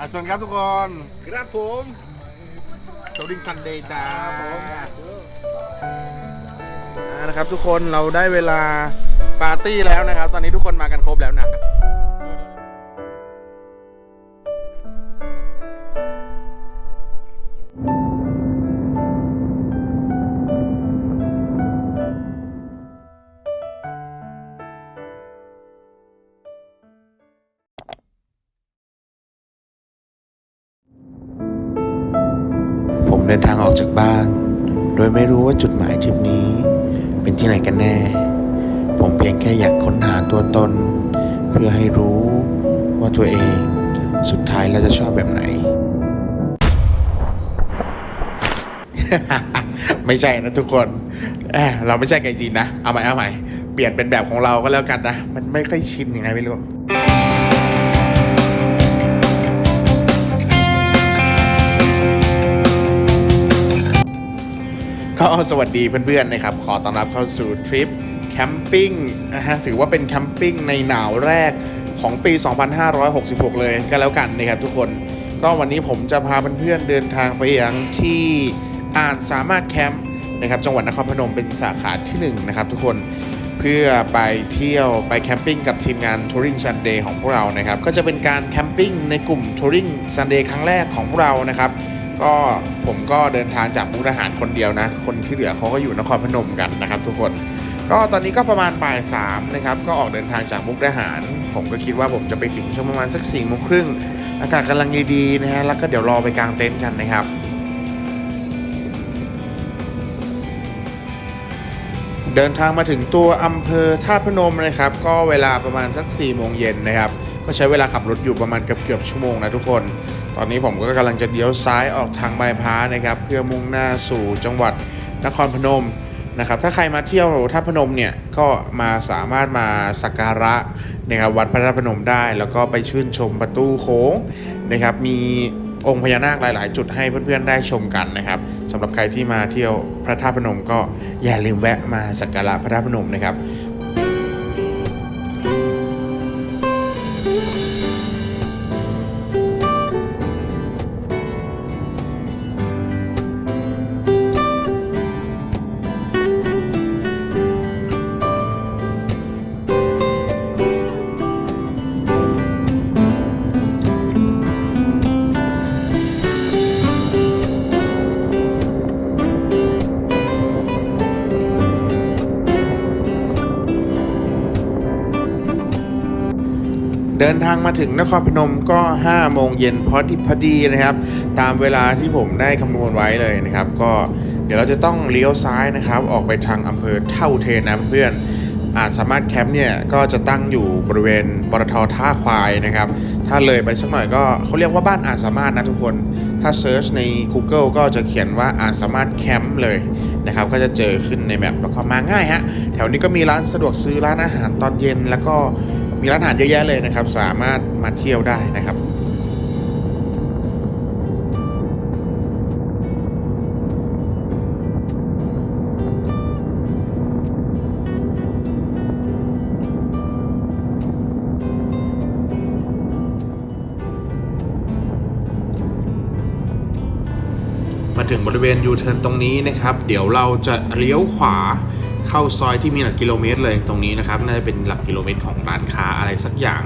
อะชวนครับทุกคนครับผมโชว์ดิ้งซันเดย์จ้าผมอ่านะครับทุกคนเราได้เวลาปาร์ตี้แล้วนะครับ ตอนนี้ทุกคนมากันครบแล้วนะ เดินทางออกจากบ้าน โดยไม่รู้ว่าจุดหมายทริปนี้ เป็นที่ไหนกันแน่ ผมเพียงแค่อยากค้นหาตัวตน เพื่อให้รู้ว่าตัวเองสุดท้ายแล้วจะชอบแบบไหน ไม่ใช่นะทุกคนเเราไม่ใช่ไกจีนนะ เอาใหม่เอาใหม่ เปลี่ยนเป็นแบบของเราก็แล้วกันนะ มันไม่ค่อยชินยังไงไม่รู้ ก็สวัสดีเพื่อนๆนะครับ ขอต้อนรับเข้าสู่ทริปแคมปิ้งนะฮะถือว่าเป็นแคมปิ้งในหนาวแรกของปี 2566 เลยก็แล้วกันนะครับทุกคน ก็วันนี้ผมจะพาเพื่อนๆเดินทางไปยังที่อ่านสามารถแคมป์นะครับจังหวัดนครพนมเป็นสาขาที่ 1 นะครับทุกคนเพื่อไปเที่ยวไปแคมปิ้งกับทีมงาน Touring Sunday ของพวกเรานะครับ ก็จะเป็นการแคมปิ้งในกลุ่ม Touring Sunday ครั้งแรกของพวกเรานะครับ ก็ผมก็เดินทางจากมุกดาหารคนเดียวนะ คนที่เหลือเขาก็อยู่นครพนมกันนะครับทุกคน ก็ตอนนี้ก็ประมาณบ่ายสามนะครับ ก็ออกเดินทางจากมุกดาหาร ผมก็คิดว่าผมจะไปถึงช่วงประมาณสักสี่โมงครึ่งอากาศกำลังดีๆนะฮะ แล้วก็เดี๋ยวรอไปกางเต็นท์กันนะครับ เดินทางมาถึงตัวอำเภอท่าพนมนะครับ ก็เวลาประมาณสัก4ี่โมงเย็นนะครับ ก็ใช้เวลาขับรถอยู่ประมาณเกือบเกือบชั่วโมงนะทุกคน ตอนนี้ผมก็กำลังจะเลี้ยวซ้ายออกทางบายพาสนะครับ เพื่อมุ่งหน้าสู่จังหวัดนครพนมนะครับ ถ้าใครมาเที่ยวท่าพนมเนี่ยก็มาสามารถมาสักการะนะครับวัดพระธาตุพนมได้ แล้วก็ไปชื่นชมประตูโค้งนะครับ มี องค์พญานาคหลาย ๆ จุดให้เพื่อนๆได้ชมกันนะครับสำหรับใครที่มาเที่ยวพระธาตุพนมก็อย่าลืมแวะมาสักการะพระธาตุพนมนะครับ เดินทางมาถึงนครพนมก็ 5 โมงเย็นพอดีพอดีนะครับ ตามเวลาที่ผมได้คำนวณไว้เลยนะครับ ก็เดี๋ยวเราจะต้องเลี้ยวซ้ายนะครับ ออกไปทางอำเภอเท่าเทนนะเพื่อนอาจสามารถแคมป์เนี่ยก็จะตั้งอยู่บริเวณปตทท่าควายนะครับ ถ้าเลยไปสักหน่อยก็เขาเรียกว่าบ้านอาจสามารถนะทุกคน ถ้าเซิร์ชใน Google ก็จะเขียนว่าอาจสามารถแคมป์เลยนะครับ ก็จะเจอขึ้นในแมปแล้วก็มาง่ายฮะ แถวนี้ก็มีร้านสะดวกซื้อร้านอาหารตอนเย็นแล้วก็ มีร้านอาหารเยอะแยะเลยนะครับ สามารถมาเที่ยวได้นะครับมาถึงบริเวณยูเทิร์นตรงนี้นะครับ เดี๋ยวเราจะเลี้ยวขวา เข้าซอยที่มีหลักกิโลเมตรเลยตรงนี้นะครับน่าจะเป็นหลักกิโลเมตรของร้านค้าอะไรสักอย่าง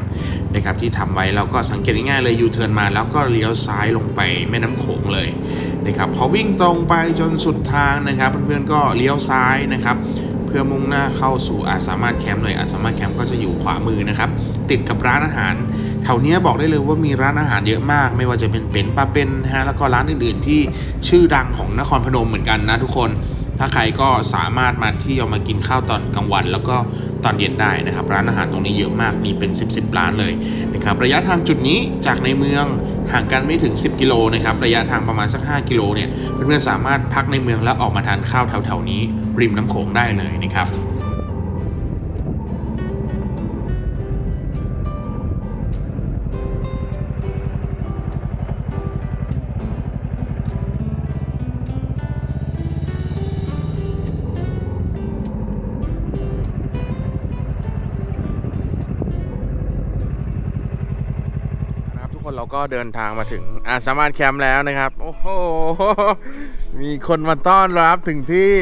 นะครับที่ทำไว้เราก็สังเกตง่ายๆเลยยูเทิร์นมาแล้วก็เลี้ยวซ้ายลงไปแม่น้ำโขงเลยนะครับพอวิ่งตรงไปจนสุดทางนะครับเพื่อนๆก็เลี้ยวซ้ายนะครับเพื่อมุ่งหน้าเข้าสู่อาจสามารถแคมป์เลยอาจสามารถแคมป์ก็จะอยู่ขวามือนะครับติดกับร้านอาหารแถวนี้บอกได้เลยว่ามีร้านอาหารเยอะมาก ไม่ว่าจะเป็นเป็นปลาเป็นฮะแล้วก็ร้านอื่นๆ ที่ชื่อดังของนครพนมเหมือนกันนะทุกคน ถ้าใครก็สามารถมาที่เอามากินข้าวตอนกลางวัน แล้วก็ตอนเย็นได้นะครับ ร้านอาหารตรงนี้เยอะมากมีเป็น 10บสร้านเลยนะครับระยะทางจุดนี้จากในเมืองห่างกันไม่ถึง 10 กิโลนะครับระยะทางประมาณสัก 5 กิโลเนี่ยเพื่อนๆสามารถพักในเมืองแล้วออกมาทานข้าวแถวๆนี้ ริมน้ำโขงได้เลยนะครับ กคนเราก็ก็เดินทางมาถึงอาสามารถแคมป์แล้วนะครับ โอ้โห มีคนมาต้อนรับถึงที่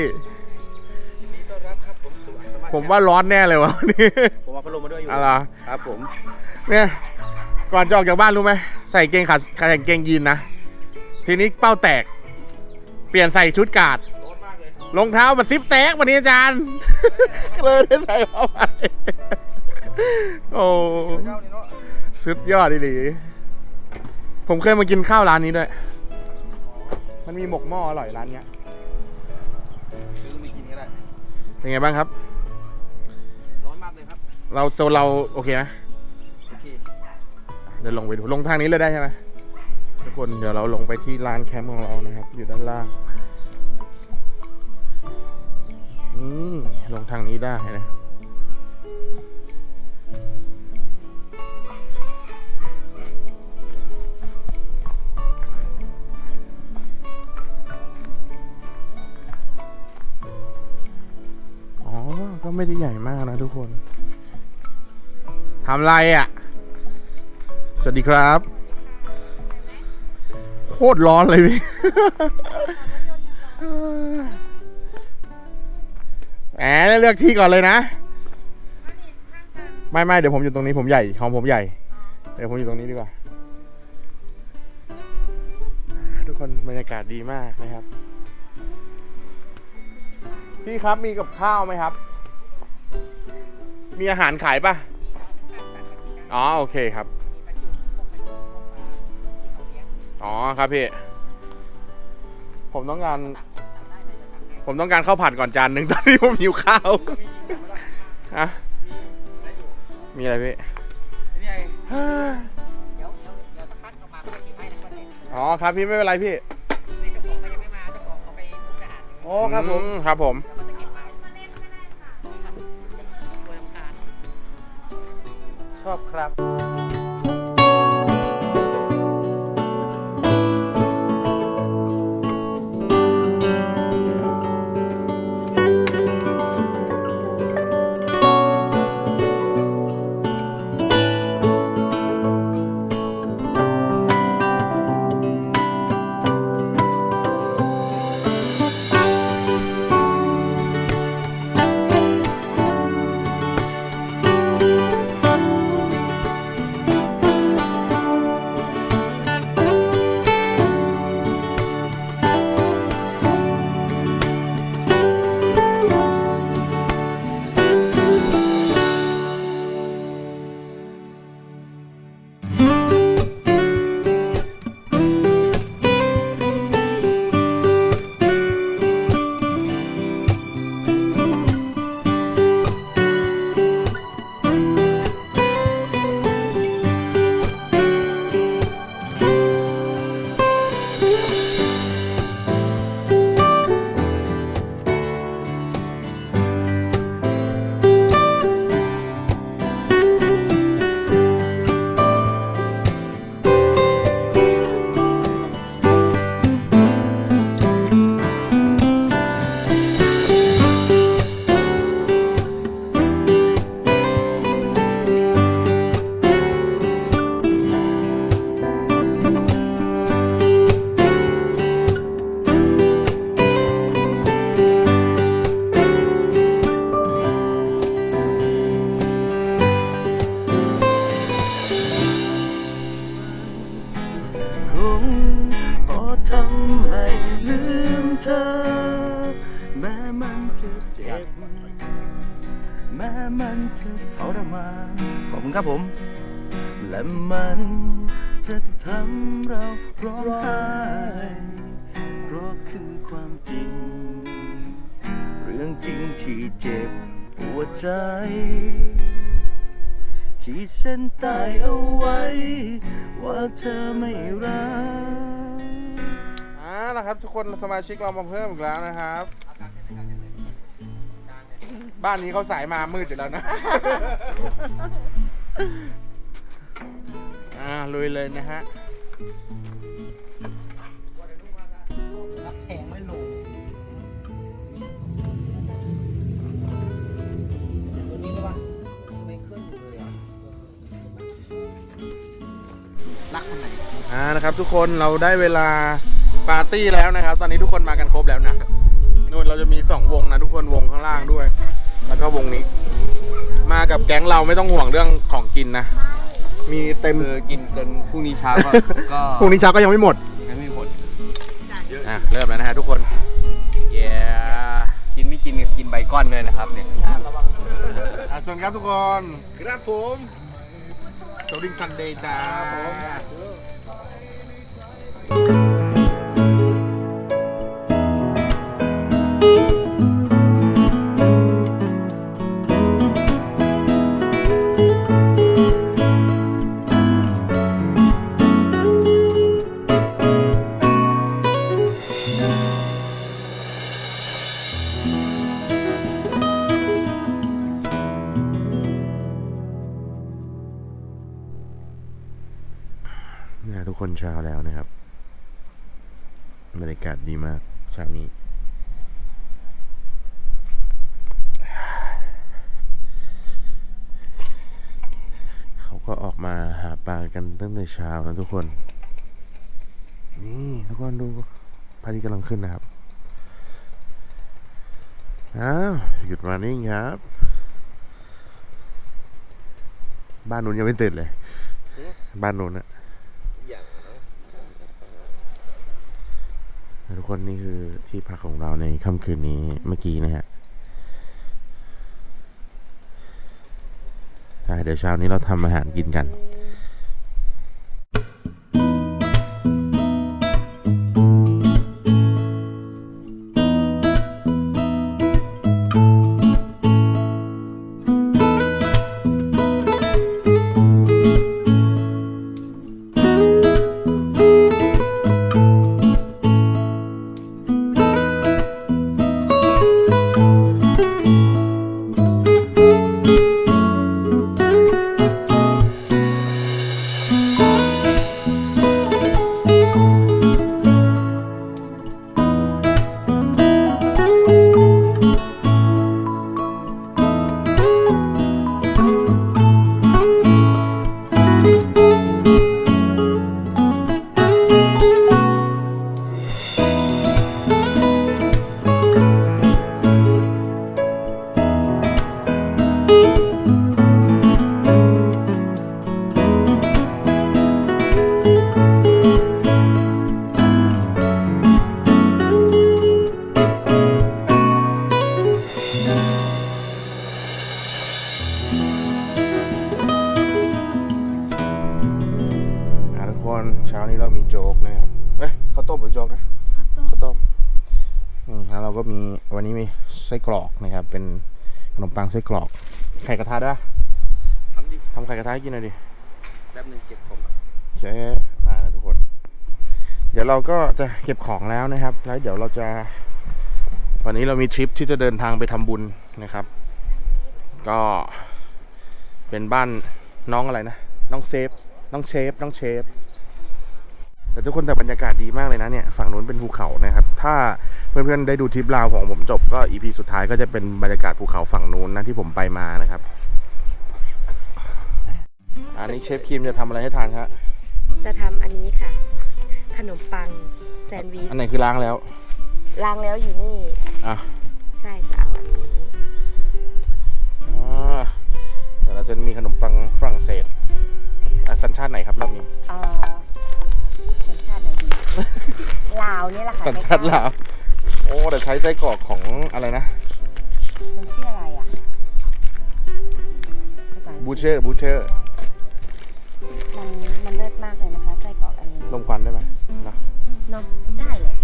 ต้อนรับครับผมสุวัสดิ์สมัครผมว่าร้อนแน่เลยวะวันนี้ผมเอาพัดลมมาด้วยอยู่อะไรอครับผมเนี่ยก่อนจะออกจากบ้านรู้ไหมใส่เกงขาใส่กางเกงยีนนะ ทีนี้เป้าแตก เปลี่ยนใส่ชุดกาดร้อนมากเลยรองเท้ามาซิปแตกวันนี้อาจารย์ เลยได้ใส่เข้าไปโอ้ เจ้านี่เนาะ สุดยอดดี ผมเคยมากินข้าวร้านนี้ด้วย มันมีหมกหม้ออร่อยร้านเนี้ยซื้อมากินก็ได้ เป็นไงบ้างครับ ร้อนมากเลยครับ เราโซนเราโอเคไหมโอเคเดี๋ยวลงไปดูลงทางนี้เลยได้ใช่ไหมทุกคนเดี๋ยวเราลงไปที่ลานแคมป์ของเรานะครับ อยู่ด้านล่างอืมลงทางนี้ได้นะ ไม่ได้ใหญ่มากนะทุกคนทำไรอะ สวัสดีครับ โคตรร้อนเลยพี่แหมเลือกที่ก่อนเลยนะ ไม่ไม่เดี๋ยวผมอยู่ตรงนี้ผมใหญ่ของผมใหญ่ เดี๋ยวผมอยู่ตรงนี้ดีกว่า ทุกคนบรรยากาศดีมากนะครับ พี่ครับมีกับข้าวไหมครับ มีอาหารขายปะอ๋อ โอเคครับ อ๋อครับพี่ ผมต้องการ ผมต้องการข้าวผัดก่อนจานหนึ่งตอนนี้ผมหิวข้าวฮะมีอะไรพี่นี่ไงเดี๋ยวเดี๋ยวเดี๋ยวสักพักเอามาเพื่อกินให้ทุกคนเลยอ๋อครับพี่ไม่เป็นไรพี่ในเจ้าของเขายังไม่มาเจ้าของเขาไปมุกดาหารอยู่โอ้ครับผมอืครับผม ครับ จะทำเราร้องไห้เพราะคือความจริง เรื่องจริงที่เจ็บปวดใจ ขีดเส้นใต้เอาไว้ ว่าเธอไม่รักอ่านะครับ ทุกคนสมาชิกเรามาเพิ่มอีกแล้วนะครับ บ้านนี้เขาสายมามืดอยู่แล้วนะอ่า ลุยเลยนะฮะรับแทงไม่ลงตัวนี้ก็ว่าไม่ขึ้นเลยอะรักอันไหนละครับ ทุกคนเราได้เวลาปาร์ตี้แล้วนะครับ ตอนนี้ทุกคนมากันครบแล้วนะนู่นเราจะมีสองวงนะทุกคนวงข้างล่างด้วย แล้วก็วงนี้ มากับแก๊งเราไม่ต้องห่วงเรื่องของกินนะ มีเต็มคือกินจนพรุ่งนี้เช้าก็ก็พรุ่งนี้เช้าก็ยังไม่หมดยังไม่หมดอะเริ่มแล้วนะฮะทุกคนเย้กินไม่กินกินใบก้อนเลยนะครับเนี่ยอะชวนครับทุกคนครับผมโชว์ดิ้งซันเดย์จ้าผม ออกมาหาปลากันตั้งแต่เช้านะทุกคน นี่ทุกคนดูพระอาทิตย์กำลังขึ้นนะครับ อ้าวหยุดมานิ่งครับ บ้านนู้นยังไม่ตื่นเลย บ้านนู้นอะทุกคนนี่คือที่พักของเราในค่ำคืนนี้เมื่อกี้นะฮะใช่ เดี๋ยวเช้านี้เราทำอาหารกินกัน นะครับ เป็นขนมปังไส้กรอก ไข่กระทะด้วยทำดิทำไข่กระทะให้กินหน่อยดิแป๊บหนึงเจ็บผมโอเคได้นะทุกคน เดี๋ยวเราก็จะเก็บของแล้วนะครับ แล้วเดี๋ยวเราจะวันนี้เรามีทริปที่จะเดินทางไปทำบุญนะครับ ก็เป็นบ้านน้องอะไรนะ น้องเซฟ น้องเชฟ น้องเชฟ แต่ทุกคนแต่บรรยากาศดีมากเลยนะเนี่ยฝั่งนู้นเป็นภูเขานะครับ ถ้าเพื่อนๆได้ดูทริปลาวของผมจบก็อีพีสุดท้ายก็จะเป็นบรรยากาศภูเขาฝั่งนู้นนะที่ผมไปมานะครับ อันนี้เชฟครีมจะทำอะไรให้ทานครับจะทำอันนี้ค่ะ ขนมปังแซนด์วิชอันไหนคือล้างแล้วล้างแล้วอยู่นี่อะใช่จะเอาอันนี้อ่าเดี๋ยวเราจะมีขนมปังฝรั่งเศสอะสัญชาติไหนครับรอบนี้เอ่อ สัญชาติไหนดี ลาวนี่แหละค่ะสัญชาติลาวโอ้แต่ใช้ไส้กรอกของอะไรนะมันชื่ออะไรอะภาษาอังกฤษบูเชอร์บูเชอร์มันมันเลิศมากเลยนะคะไส้กรอกอันนี้ลมควันได้ไหมเนอะเนาะได้แหละ